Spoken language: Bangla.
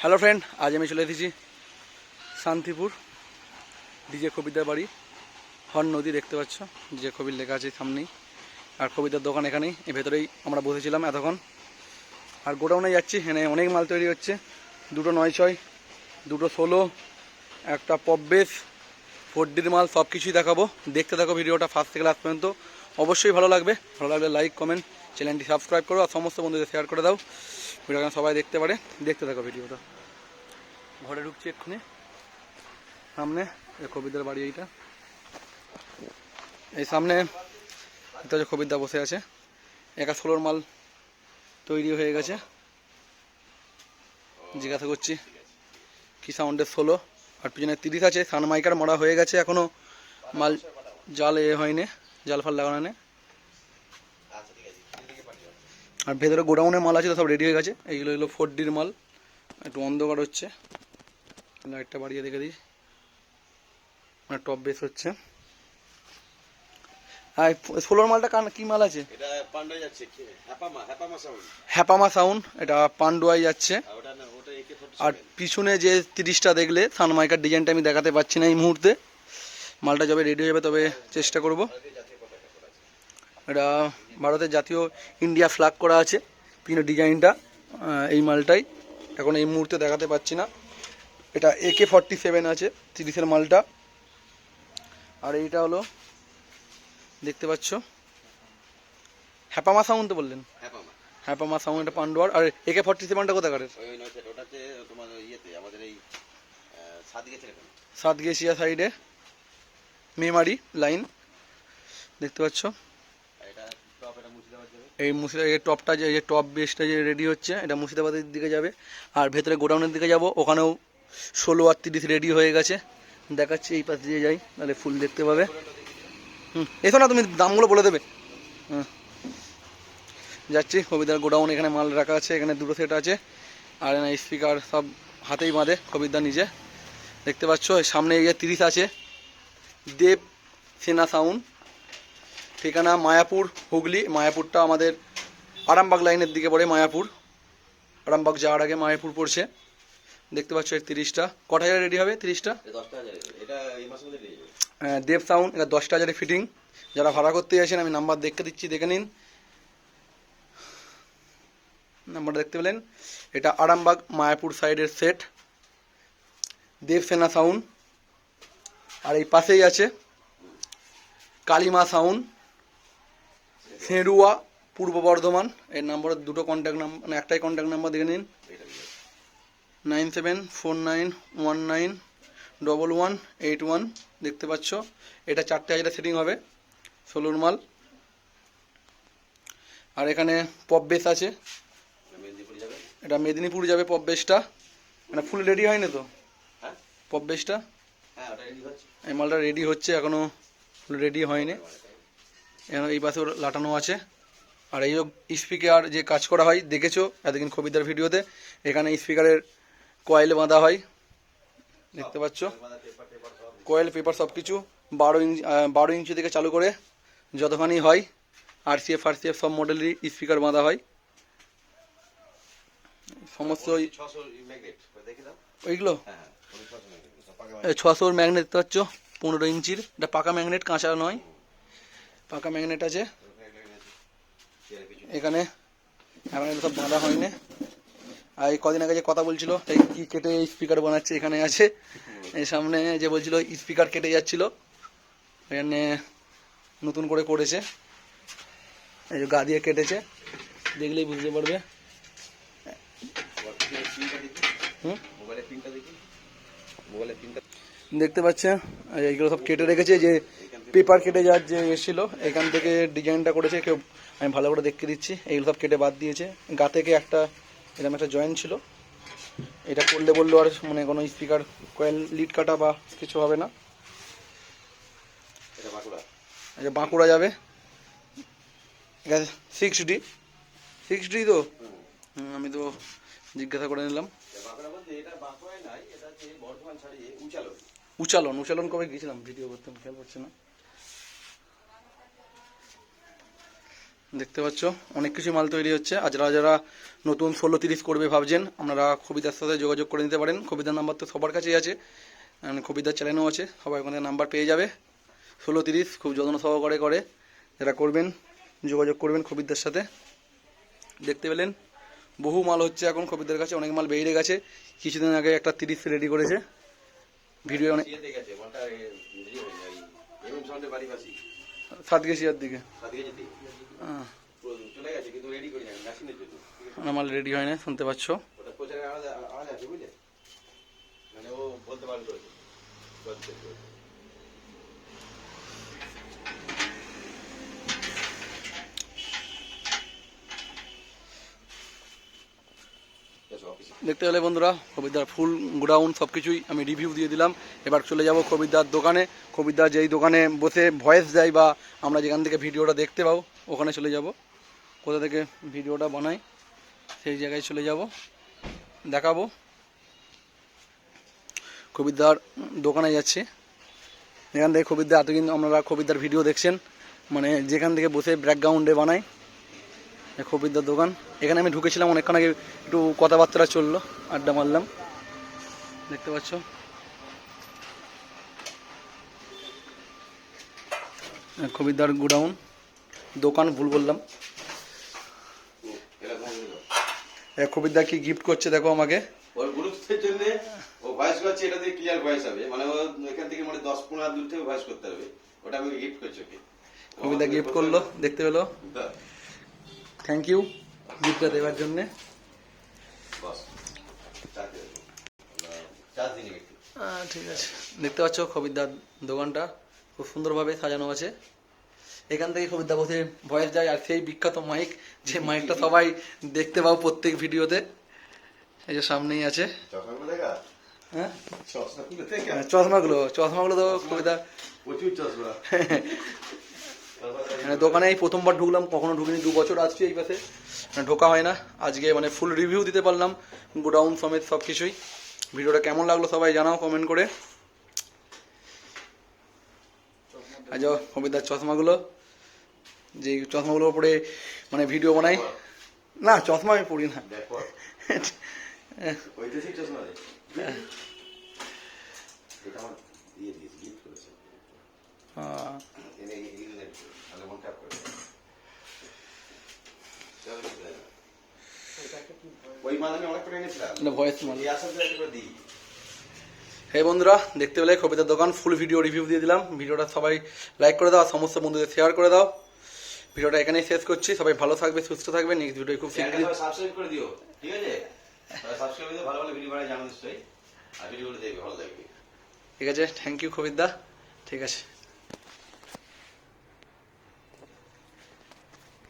হ্যালো ফ্রেন্ড আজ আমি চলে এসেছি শান্তিপুর ডিজে কবিতার বাড়ি। হর নদী দেখতে পাচ্ছ। ডিজে কবির লেখা আছে সামনেই। আর কবিতার দোকান এখানেই। এর ভেতরেই আমরা বসেছিলাম এতক্ষণ। আর গোডাউনে যাচ্ছি। এখানে অনেক মাল তৈরি হচ্ছে। দুটো নয় ছয় দুটো ষোলো, একটা পববেস ফোর ডির মাল সব কিছুই দেখাবো। দেখতে থাকো ভিডিওটা ফার্স্ট থেকে লাস্ট পর্যন্ত। অবশ্যই ভালো লাগবে। ভালো লাগলে লাইক কমেন্ট চ্যানেলটি সাবস্ক্রাইব করো। আর সমস্ত বন্ধুদের শেয়ার করে দাও। ভিডিওটা সবাই দেখতে পারে, দেখতে থাকো ভিডিওটা। ঘরে ঢুকছি এক্ষুনি। সামনে কবিদের বাড়ি এইটা। এই সামনে এটা হচ্ছে কবিরদা বসে আছে, একা ষোলোর মাল তৈরি হয়ে গেছে। জিজ্ঞাসা করছি, কি সাউন্ডের ষোলো? আর পিছনে তিরিশ আছে, সানমাইকার মরা হয়ে গেছে এখনও। মাল, জাল এ হয়নি, জাল ফাল লাগানো নেই আর ভেতরে গোডাউনে মাল আছে তো সব রেডি হয়ে গেছে। এইগুলো হলো ফোর ডির মাল। একটু অন্ধকার হচ্ছে। লাইটটা বাড়িয়ে দেখে দিই। মানে টপ বেস হচ্ছে। আর ষোলোর মালটা কান কি মাল আছে? এটা পান্ডায় যাচ্ছে। কে- হ্যাপামা সাউন্ড এটা পান্ডুয়াই যাচ্ছে। আর পিছনে যে তিরিশটা দেখলে সানমাইকার ডিজাইনটা আমি দেখাতে পাচ্ছি না এই মুহূর্তে। মালটা যবে রেডি হয়ে যাবে তবে চেষ্টা করব। এটা ভারতের জাতীয় ইন্ডিয়া ফ্ল্যাগ করা আছে। পিছনে ডিজাইনটা এই মালটাই। এখন এই মুহূর্তে দেখাতে পাচ্ছি না। এটা একে ফর্টি সেভেন আছে তিরিশের মালটা। আর এইটা হলো দেখতে পাচ্ছ। হ্যাপামা সাউন্ড তো বললেন? হ্যাপামা। হ্যাপামা সাউন্ড এটা পান্ডুয়ার আর একে ফর্টি সেভেনটা কোথাকারের? সাতগেছিয়া সাইডে মেমারি লাইন দেখতে পাচ্ছ। এটা মুর্শিদাবাদ এই টপটা যে টপ বেসটা যে রেডি হচ্ছে, এটা মুর্শিদাবাদের দিকে যাবে। আর ভেতরে গোডাউনের দিকে যাব, ওখানেও ষোলো আর তিরিশ রেডি হয়ে গেছে। দেখাচ্ছি এই পাশ দিয়ে যাই, তাহলে ফুল দেখতে পাবে। হুম এসো না, তুমি দামগুলো বলে দেবে। হুম, যাচ্ছি, কবিতার গোডাউন, এখানে মাল রাখা আছে, এখানে দুটো সেট আছে। আর এখানে স্পিকার সব হাতেই বাঁধে কবিতা নিজে। দেখতে পাচ্ছ সামনে এই যে তিরিশ আছে। দেব সেনা সাউন্ড। ঠিকানা মায়াপুর হুগলি মায়াপুরটা আমাদের আরামবাগ লাইনের দিকে পড়ে মায়াপুর। আরামবাগ যাওয়ার আগে মায়াপুর পড়ছে। দেখতে পাচ্ছ এর তিরিশটা। কটা হাজার রেডি হবে। তিরিশটা দেব সাউন্ড এটা দশটা হাজারে ফিটিং যারা ভাড়া করতে আসেন আমি নাম্বার দেখে দিচ্ছি দেখে নিন। নাম্বারটা দেখতে পেলেন। এটা আরামবাগ মায়াপুর সাইডের সেট দেবসেনা সাউন্ড আর এই পাশেই আছে কালিমা সাউন্ড সেরুয়া পূর্ব বর্ধমান এর নাম্বার দুটো কন্ট্যাক্ট নাম্বার মানে একটাই কন্ট্যাক্ট নাম্বার দেখে নিন। Nine seven four nine one nine double one eight one দেখতে পাচ্ছ? এটা চারটে হাজারে সেটিং হবে ষোলোর মাল। আর এখানে পপ বেস আছে। এটা মেদিনীপুর যাবে এটা পপ বেসটা মানে ফুল রেডি হয়নি তো? হ্যাঁ। পপ বেসটা হ্যাঁ রেডি হচ্ছে। এই মালটা রেডি হচ্ছে এখনও ফুল রেডি হয়নি। এই পাশে ওর লাটানো আছে। আর এই স্পিকার যে কাজ করা হয় দেখেছ? এতদিন কবিতার ভিডিওতে। এখানে স্পিকারের কয়েল বাঁধা হয়। দেখতে পাচ্ছ? কয়েল পেপার সব কিছু বারো ইঞ্চি বারো ইঞ্চি থেকে চালু করে যতখানি হয় আরসিএফ আরসিএফ সব মডেলেরই স্পিকার বাঁধা হয়। সমস্ত ওইগুলো? হ্যাঁ হ্যাঁ ছশোর ম্যাগনেট দেখতে পাচ্ছ? পনেরো ইঞ্চির। এটা পাকা ম্যাগনেট কাঁচা নয়। পাকা ম্যাগনেট আছে। এখানে এখন সব বাঁধা হয়নি। আর এই কদিন আগে যে কথা বলছিল, এই কি কেটে স্পিকার বানাচ্ছে এখানে আছে। এই সামনে যে বলছিল স্পিকার কেটে যাচ্ছিল। এখানে নতুন করে করেছে। এই যে গা দিয়ে কেটেছে। দেখলেই বুঝতে পারবে। দেখতে পাচ্ছে এইগুলো সব কেটে রেখেছে যে পেপার কেটে যাওয়ার যে এসেছিল এখান থেকে ডিজাইনটা করেছে কেউ আমি ভালো করে দেখে দিচ্ছি। এইগুলো সব কেটে বাদ দিয়েছে। গা থেকে একটা এরকম একটা জয়েন্ট ছিল। এটা করলে বলল আর মানে কোনো স্পিকার কয়েল লিড কাটা বা কিছু হবে না। আচ্ছা বাঁকুড়া। যাবে। সিক্স ডি সিক্স ডি তো? আমি তো জিজ্ঞাসা করে নিলাম। উচালন উচালন কবে গিয়েছিলাম? ভিডিও করতাম খেয়াল করছে না। দেখতে পাচ্ছ, অনেক কিছু মাল তৈরি হচ্ছে। আর যারা যারা নতুন ষোলো তিরিশ করবে ভাবছেন, আপনারা কবিতার সাথে যোগাযোগ করে নিতে পারেন। কবিতার নাম্বার তো সবার কাছেই আছে। কবিতার চ্যানেলও আছে, সবাই ওখানে নাম্বার পেয়ে যাবে। ষোলো তিরিশ খুব যত্ন সহকারে করে যারা করবেন, যোগাযোগ করবেন কবিতার সাথে। দেখতে পেলেন, বহু মাল হচ্ছে এখন কবিতার কাছে, অনেক মাল বেরিয়ে গেছে। কিছুদিন আগে একটা তিরিশ রেডি করেছে। ভিডিও অনেক ইয়েতে গেছে মালটা এ, ইয়ে হয়ে। যায়, এই এমএম সাউন্ডের বাড়ি পাশে সাত গেছিয়ার দিকে গেছে কিন্তু রেডি আমার হয় না শুনতে পাচ্ছ। মানে ও বলতে পারল বলতে অফিসে দেখতে গেলে বন্ধুরা, কবিতার ফুল, গোডাউন সব কিছুই আমি রিভিউ দিয়ে দিলাম। এবার চলে যাব কবিতার দোকানে। কবিতার যেই দোকানে বসে ভয়েস দেয় বা আমরা যেখান থেকে ভিডিওটা দেখতে পাবো, ওখানে চলে যাব। কোথা থেকে ভিডিওটা বানাই, সেই জায়গায় চলে যাব। দেখাবো। কবিতার দোকানে যাচ্ছে। এখান থেকে কবিতার এতদিন আপনারা কবিতার ভিডিও দেখছেন। মানে যেখান থেকে বসে ব্যাকগ্রাউন্ডে বানাই কবিতার দোকান। এখানে আমি ঢুকেছিলাম অনেকক্ষণ আগে একটু কথাবার্তা চলল আড্ডা মারলাম। দেখতে পাচ্ছ? কবিতার গোডাউন। দোকান ভুল বললাম। হলো। কি গিফট করছে দেখো আমাকে। ওর জন্য ও ভয়েস করছে এটা দিয়ে ক্লিয়ার ভয়েস হবে। মানে ও এখান থেকে মানে দশ পনেরো দূর থেকে ভয়েস করতে হবে। ওটা আমাকে গিফট করছে ওকে। কবিতা গিফট করল দেখতে পেল? থ্যাংক ইউ গিফটটা দেওয়ার জন্যে। ঠিক আছে। দেখতে পাচ্ছ কবিতার দোকানটা খুব সুন্দরভাবে সাজানো আছে। এখান থেকে কবিতা বসে ভয়েস যায় আর সেই বিখ্যাত মাইক যে মাইকটা সবাই দেখতে পাও প্রত্যেক ভিডিওতে। এই যে সামনেই আছে। চশমাগুলো হ্যাঁ? চশমাগুলো চশমাগুলো চশমাগুলো তো কবিতা প্রচুর চশমা। মানে দোকানে এই প্রথমবার ঢুকলাম কখনো ঢুকিনি দু বছর আসছি এই পাশে। মানে ঢোকা হয় না। আজকে মানে ফুল রিভিউ দিতে পারলাম গোডাউন সমেত সব কিছুই। ভিডিওটা কেমন লাগল সবাই জানাও কমেন্ট করে। আজ কবিতার চশমাগুলো। যে চশমাগুলোর উপরে মানে ভিডিও বানাই। না চশমা আমি পড়ি না। দেখো। ঐতিহাসিক চশমা। হে বন্ধুরা দেখতে পেলে কবিতার দোকান ফুল ভিডিও রিভিউ দিয়ে দিলাম। ভিডিওটা সবাই লাইক করে দাও সমস্ত বন্ধুদের শেয়ার করে দাও। ভিডিওটা এখানেই শেষ করছি। সবাই ভালো থাকবে সুস্থ থাকবে। নেক্সট ভিডিও খুব শীঘ্রই সাবস্ক্রাইব করে দিও ঠিক আছে? সাবস্ক্রাইব করে ভালো ভালো ভিডিও বানাই জানো নিশ্চয়ই। আর ভিডিওগুলো দেখবে ভালো লাগবে ঠিক আছে থ্যাংক ইউ কবিতা ঠিক আছে।